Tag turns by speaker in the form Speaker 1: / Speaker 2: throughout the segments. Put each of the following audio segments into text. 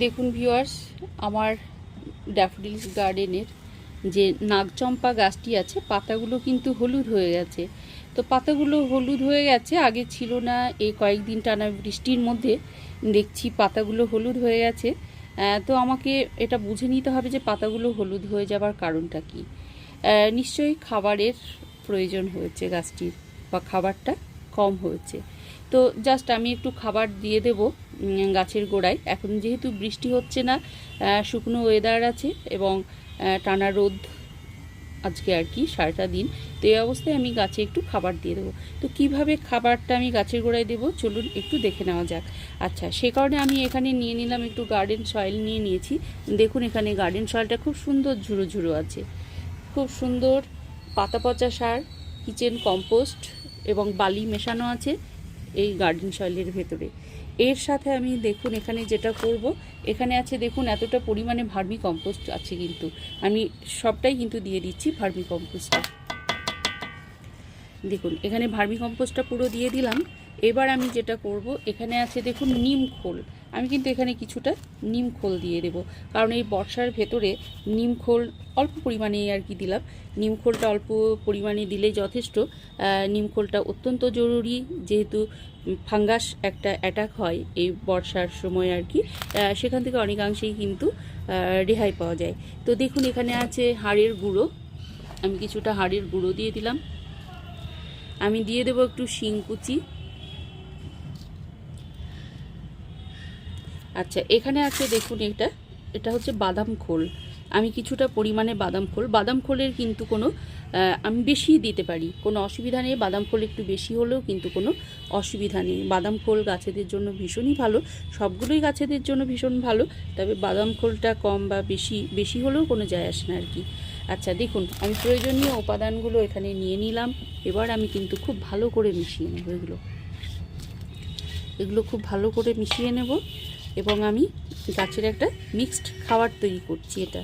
Speaker 1: দেখুন ভিউয়ার্স আমার ড্যাফোডিলস গার্ডেনের যে নাগচম্পা গাছটি আছে, পাতাগুলো কিন্তু হলুদ হয়ে গেছে। তো পাতাগুলো হলুদ হয়ে গেছে, আগে ছিল না এই কয়েকদিন টানা বৃষ্টির মধ্যে দেখছি পাতাগুলো হলুদ হয়ে গেছে। তো আমাকে এটা বুঝে নিতে হবে যে পাতাগুলো হলুদ হয়ে যাবার কারণটা কি। নিশ্চয়ই খাবারের প্রয়োজন হয়েছে গাছটির, বা খাবারটা কম হয়েছে। তো জাস্ট আমি একটু খাবার দিয়ে দেব গাছের গোড়ায়। এখন যেহেতু বৃষ্টি হচ্ছে না শুকনো ওয়েদার আছে এবং টানা রোদ আজকে আর কি, সারাটা দিন, তো এই অবস্থায় আমি গাছে একটু খাবার দিয়ে দেবো। তো কীভাবে খাবারটা আমি গাছের গোড়ায় দেবো, চলুন একটু দেখে নেওয়া যাক। আচ্ছা সে কারণে আমি এখানে নিয়ে নিলাম একটু গার্ডেন সয়েল নিয়ে নিয়েছি। দেখুন এখানে গার্ডেন সয়েলটা খুব সুন্দর ঝুড়ো ঝুড়ো আছে। খুব সুন্দর পাতা পচা সার কিচেন কম্পোস্ট এবং বালি মেশানো আছে। এই গার্ডেন সয়েলের ভেতরে। এর সাথে আমি দেখুন এখানে যেটা করব, এখানে আছে দেখুন এতটা পরিমাণে ভার্মি কম্পোস্ট আছে কিন্তু। আমি সবটাই কিন্তু দিয়ে দিচ্ছি ভার্মি কম্পোস্টটা। দেখুন, এখানে ভার্মি কম্পোস্টটা পুরো দিয়ে দিলাম। এবার আমি যেটা করব, এখানে আছে দেখুন নিম খোল। আমি কিন্তু এখানে কিছুটা নিম খোল দিয়ে দেব। কারণ এই বর্ষার ভেতরে নিম খোল অল্প পরিমাণে আর কি দিলাম। নিম খোলটা অল্প পরিমাণে দিলে যথেষ্ট। আহ, নিম খোলটা অত্যন্ত জরুরি। যেহেতু ফাঙ্গাস একটা অ্যাটাক হয় এই বর্ষার সময় আর কি সেখান থেকে অনেকাংশেই কিন্তু রেহাই পাওয়া যায়। তো দেখুন এখানে আছে হাড়ের গুঁড়ো। আমি কিছুটা হাড়ের গুঁড়ো দিয়ে দিলাম। আমি দিয়ে দেবো একটু শিংকুচি। আচ্ছা এখানে আছে দেখুন এটা। এটা হচ্ছে বাদাম খোল। আমি কিছুটা পরিমাণে বাদাম খোল। বাদাম খোলের কিন্তু কোনো আমি বেশি দিতে পারি। কোনো অসুবিধা নেই। বাদাম খোল একটু বেশি হলেও কিন্তু কোনো অসুবিধা নেই। বাদাম খোল গাছেদের জন্য ভীষণই ভালো। সবগুলোই গাছেদের জন্য ভীষণ ভালো। তবে বাদাম খোলটা কম বা বেশি বেশি হলেও কোনো যায় আসে না আর কি। আচ্ছা দেখুন, আমি প্রয়োজনীয় উপাদানগুলো এখানে নিয়ে নিলাম। এবার আমি কিন্তু খুব ভালো করে মিশিয়ে নেব এগুলো। এগুলো খুব ভালো করে মিশিয়ে নেব। এবং আমি গাছের একটা মিক্সড খাবার তৈরি করছি এটা।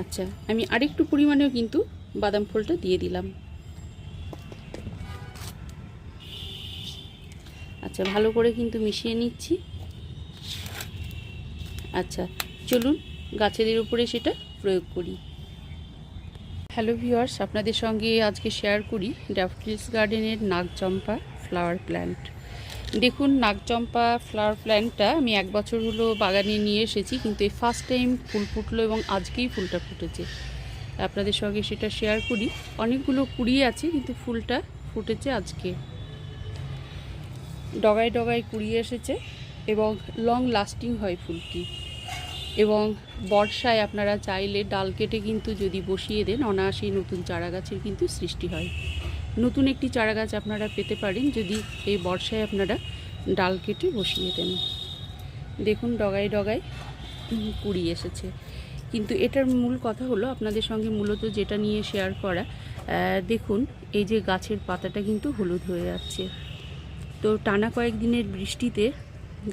Speaker 1: আচ্ছা আমি আরেকটু পরিমাণেও কিন্তু বাদাম ফলটা দিয়ে দিলাম। আচ্ছা ভালো করে কিন্তু মিশিয়ে নিচ্ছি। আচ্ছা চলুন গাছেদের উপরে সেটা প্রয়োগ করি। হ্যালো ভিওয়ার্স আপনাদের সঙ্গে আজকে শেয়ার করি ড্যাফোডিলস গার্ডেনের নাগচম্পা ফ্লাওয়ার প্ল্যান্ট। দেখুন, নাগচম্পা ফ্লাওয়ার প্ল্যান্টটা আমি এক বছর হলো বাগানে নিয়ে এসেছি, কিন্তু এই ফার্স্ট টাইম ফুল ফুটলো এবং আজকেই ফুলটা ফুটেছে। আপনাদের সঙ্গে সেটা শেয়ার করি। অনেকগুলো কুড়ি আছে, কিন্তু ফুলটা ফুটেছে আজকে। ডগায় ডগায় কুড়িয়ে এসেছে এবং লং লাস্টিং হয় ফুলটি। এবং বর্ষায় আপনারা চাইলে ডাল কেটে কিন্তু যদি বসিয়ে দেন, অনায়াসেই নতুন চারা গাছের কিন্তু সৃষ্টি হয়। নতুন একটি চারা গাছ আপনারা পেতে পারেন যদি এই বর্ষায় আপনারা ডাল কেটে বসিয়ে দেন। দেখুন ডগায় ডগায় কুড়ি এসেছে। কিন্তু এটার মূল কথা হলো আপনাদের সঙ্গে মূলত যেটা নিয়ে শেয়ার করা দেখুন এই যে গাছের পাতাটা কিন্তু হলুদ হয়ে যাচ্ছে। তো টানা কয়েকদিনের বৃষ্টিতে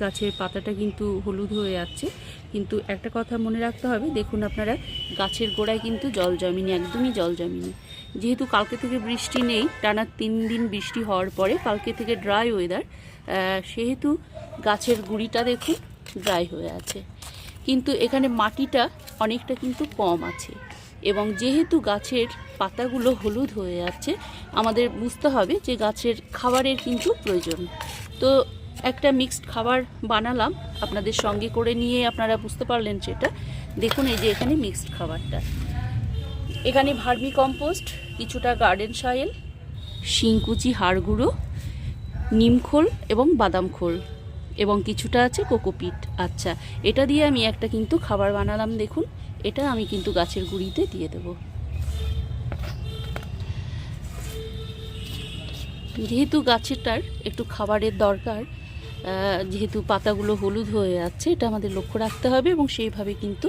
Speaker 1: গাছের পাতাটা কিন্তু হলুদ হয়ে যাচ্ছে। কিন্তু একটা কথা মনে রাখতে হবে, দেখুন আপনারা, গাছের গোড়ায় কিন্তু জল জমেনি, একদমই জল জমেনি। যেহেতু কালকে থেকে বৃষ্টি নেই, টানা তিন দিন বৃষ্টি হওয়ার পরে কালকে থেকে ড্রাই ওয়েদার সেহেতু গাছের গুঁড়িটা দেখুন ড্রাই হয়ে আছে। কিন্তু এখানে মাটিটা অনেকটা কিন্তু কম আছে এবং যেহেতু গাছের পাতাগুলো হলুদ হয়ে যাচ্ছে আমাদের বুঝতে হবে যে গাছের খাবারের কিন্তু প্রয়োজন। তো একটা মিক্সড খাবার বানালাম। আপনাদের সঙ্গে করে নিয়ে আপনারা বুঝতে পারলেন সেটা দেখুন এই যে এখানে মিক্সড খাবারটা। এখানে ভার্মি কম্পোস্ট, কিছুটা গার্ডেন সয়েল, শিংকুচি হাড় গুঁড়ো নিমখোল এবং বাদাম খোল এবং কিছুটা আছে কোকোপিট। আচ্ছা এটা দিয়ে আমি একটা কিন্তু খাবার বানালাম, দেখুন। এটা আমি কিন্তু গাছের গুঁড়িতে দিয়ে দেব। যেহেতু গাছেরটার একটু খাবারের দরকার যেহেতু পাতাগুলো হলুদ হয়ে যাচ্ছে এটা আমাদের লক্ষ্য রাখতে হবে এবং সেইভাবে কিন্তু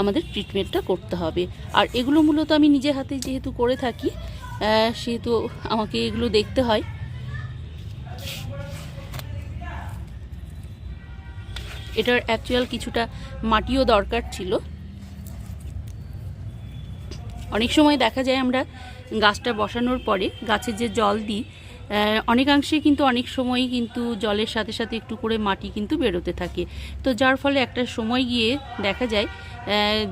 Speaker 1: আমাদের ট্রিটমেন্টটা করতে হবে। আর এগুলো মূলত আমি নিজে হাতে যেহেতু করে থাকি সেহেতু আমাকে এগুলো দেখতে হয়। এটার অ্যাকচুয়াল কিছুটা মাটিও দরকার ছিল। অনেক সময় দেখা যায় আমরা গাছটা বসানোর পরে গাছে যে জল দিই অনেকাংশে কিন্তু অনেক সময়ই কিন্তু জলের সাথে সাথে একটু করে মাটি কিন্তু বেরোতে থাকে। তো যার ফলে একটা সময় গিয়ে দেখা যায়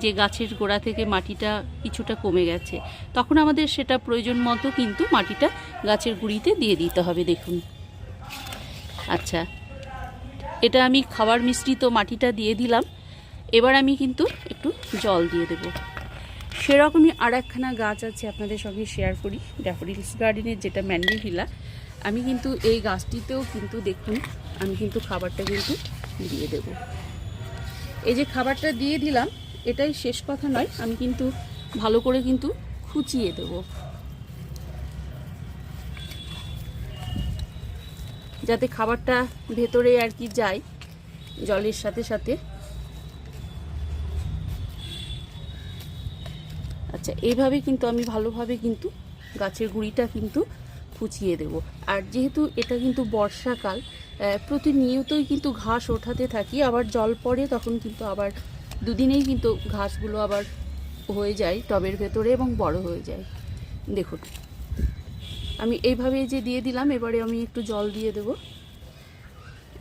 Speaker 1: যে গাছের গোড়া থেকে মাটিটা কিছুটা কমে গেছে। তখন আমাদের সেটা প্রয়োজন মতো কিন্তু মাটিটা গাছের গুঁড়িতে দিয়ে দিতে হবে, দেখুন। আচ্ছা এটা আমি খাবার মিশ্রিত মাটিটা দিয়ে দিলাম। এবার আমি কিন্তু একটু জল দিয়ে দেবো। সেরকমই আর একখানা গাছ আছে আপনাদের সঙ্গে শেয়ার করি। ড্যাফোডিলস গার্ডেনের যেটা ম্যান্ডি ম্যান্ডিভিলা আমি কিন্তু এই গাছটিতেও কিন্তু দেখুন, আমি কিন্তু খাবারটা কিন্তু দিয়ে দেব। এই যে খাবারটা দিয়ে দিলাম, এটাই শেষ কথা নয়, আমি কিন্তু ভালো করে কিন্তু খুচিয়ে দেবো। যাতে খাবারটা ভেতরে আর কি যায়, জলের সাথে সাথে। আচ্ছা এইভাবে কিন্তু আমি ভালোভাবে কিন্তু গাছের গুঁড়িটা কিন্তু কুচিয়ে দেব। আর যেহেতু এটা কিন্তু বর্ষাকাল প্রতিনিয়তই কিন্তু ঘাস ওঠাতে থাকি, আবার জল পড়ে তখন কিন্তু আবার দুদিনেই কিন্তু ঘাসগুলো আবার হয়ে যায় টবের ভেতরে এবং বড় হয়ে যায়। দেখুন, আমি এইভাবে যে দিয়ে দিলাম, এবারে আমি একটু জল দিয়ে দেব।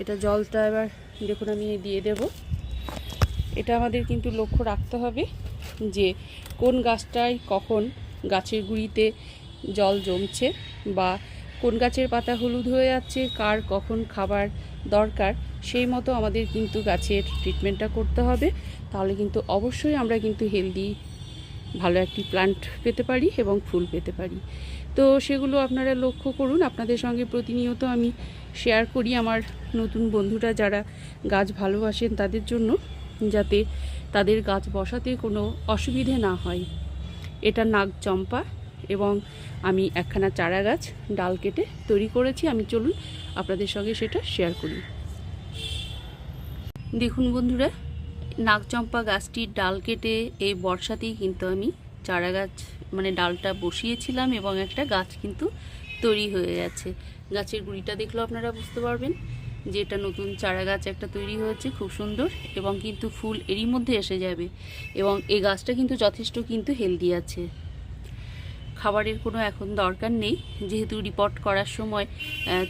Speaker 1: এটা জলটা এবার, দেখুন, আমি দিয়ে দেব। এটা আমাদের কিন্তু লক্ষ্য রাখতে হবে। যে কোন গাছটায় কখন গাছের গুঁড়িতে জল জমছে বা কোন গাছের পাতা হলুদ হয়ে যাচ্ছে কার কখন খাবার দরকার, সেই মতো আমাদের কিন্তু গাছের ট্রিটমেন্টটা করতে হবে। তাহলে কিন্তু অবশ্যই আমরা কিন্তু হেলদি ভালো একটি প্লান্ট পেতে পারি এবং ফুল পেতে পারি। তো সেগুলো আপনারা লক্ষ্য করুন। আপনাদের সঙ্গে প্রতিনিয়ত আমি শেয়ার করি আমার নতুন বন্ধুরা যারা গাছ ভালোবাসেন তাদের জন্য। যাতে তাদের গাছ বসাতে কোনো অসুবিধে না হয়। এটা নাগ চম্পা এবং আমি একখানা চারা গাছ ডাল কেটে তৈরি করেছি। আমি চলুন আপনাদের সঙ্গে সেটা শেয়ার করি। দেখুন বন্ধুরা নাগচম্পা গাছটির ডাল কেটে এই বর্ষাতেই কিন্তু আমি চারা গাছ মানে ডালটা বসিয়েছিলাম এবং একটা গাছ কিন্তু তৈরি হয়ে গেছে। গাছের গুঁড়িটা দেখলেও আপনারা বুঝতে পারবেন। যে এটা নতুন চারা গাছ একটা তৈরি হয়েছে, খুব সুন্দর এবং কিন্তু ফুল এরই মধ্যে এসে যাবে এবং এই গাছটা কিন্তু যথেষ্ট কিন্তু হেলদি আছে। খাবারের কোনো এখন দরকার নেই, যেহেতু রিপোর্ট করার সময়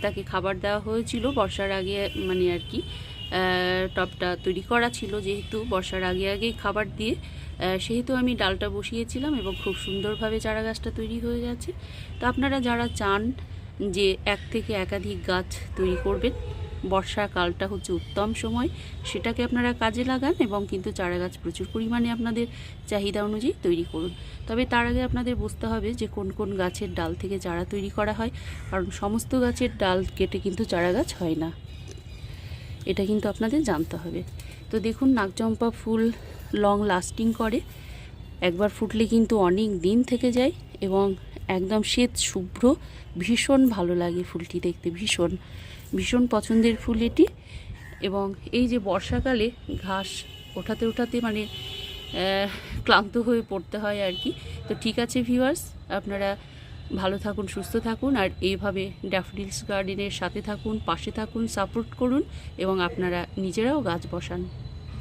Speaker 1: তাকে খাবার দেওয়া হয়েছিল, বর্ষার আগে মানে আর কি টবটা তৈরি করা ছিল যেহেতু, বর্ষার আগে আগেই খাবার দিয়ে সেহেতু আমি ডালটা বসিয়েছিলাম এবং খুব সুন্দরভাবে চারা গাছটা তৈরি হয়ে গেছে। তো আপনারা যারা চান যে এক থেকে একাধিক গাছ তৈরি করবেন বর্ষাকালটা হচ্ছে উত্তম সময়। সেটাকে আপনারা কাজে লাগান এবং কিন্তু চারা গাছ প্রচুর পরিমাণে আপনাদের চাহিদা অনুযায়ী তৈরি করুন। তবে তার আগে আপনাদের বুঝতে হবে যে কোন কোন গাছের ডাল থেকে চারা তৈরি করা হয়, কারণ সমস্ত গাছের ডাল কেটে কিন্তু চারা গাছ হয় না। এটা কিন্তু আপনাদের জানতে হবে। তো দেখুন নাকচম্পা ফুল লং লাস্টিং করে। একবার ফুটলে কিন্তু অনেক দিন থেকে যায় এবং একদম শ্বেত, শুভ্র, ভীষণ ভালো লাগে ফুলটি দেখতে, ভীষণ। ভীষণ পছন্দের ফুল এটি। এবং এই যে বর্ষাকালে ঘাস ওঠাতে ওঠাতে মানে ক্লান্ত হয়ে পড়তে হয় আর কি। তো ঠিক আছে ভিউয়ার্স আপনারা ভালো থাকুন, সুস্থ থাকুন, আর এইভাবে ড্যাফডিলস গার্ডেনের সাথে থাকুন, পাশে থাকুন সাপোর্ট করুন, এবং আপনারা নিজেরাও গাছ বসান।